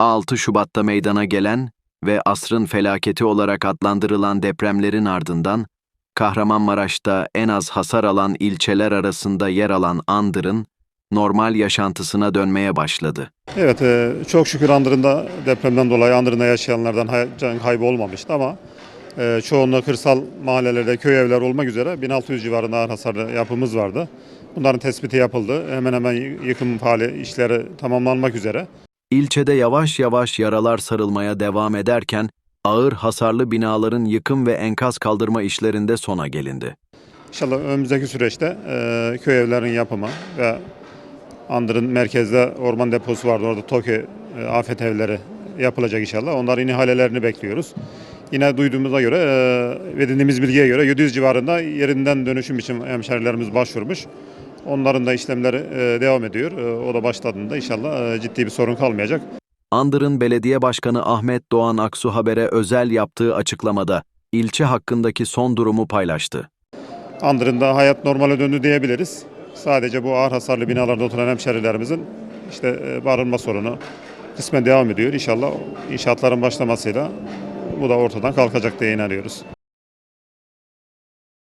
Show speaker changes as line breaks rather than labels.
6 Şubat'ta meydana gelen ve asrın felaketi olarak adlandırılan depremlerin ardından Kahramanmaraş'ta en az hasar alan ilçeler arasında yer alan Andır'ın normal yaşantısına dönmeye başladı.
Evet, e, çok şükür Andırın'da depremden dolayı Andırın'da yaşayanlardan can kaybı olmamıştı ama e, çoğunluğu kırsal mahallelerde köy evler olmak üzere 1600 civarında ağır hasarlı yapımız vardı. Bunların tespiti yapıldı. Hemen hemen yıkım faali işleri tamamlanmak üzere.
İlçede yavaş yavaş yaralar sarılmaya devam ederken ağır hasarlı binaların yıkım ve enkaz kaldırma işlerinde sona gelindi.
İnşallah önümüzdeki süreçte e, köy evlerinin yapımı ve Andır'ın merkezde orman deposu vardı. Orada TOKİ e, afet evleri yapılacak inşallah. Onların ihalelerini bekliyoruz. Yine duyduğumuza göre e, ve bilgiye göre 700 civarında yerinden dönüşüm için hemşerilerimiz başvurmuş. Onların da işlemleri e, devam ediyor. E, o da başladığında inşallah e, ciddi bir sorun kalmayacak.
Andır'ın belediye başkanı Ahmet Doğan Aksu Haber'e özel yaptığı açıklamada ilçe hakkındaki son durumu paylaştı.
Andır'ın da hayat normale döndü diyebiliriz. Sadece bu ağır hasarlı binalarda oturan hemşerilerimizin işte barınma sorunu kısmen devam ediyor. İnşallah inşaatların başlamasıyla bu da ortadan kalkacak diye inanıyoruz.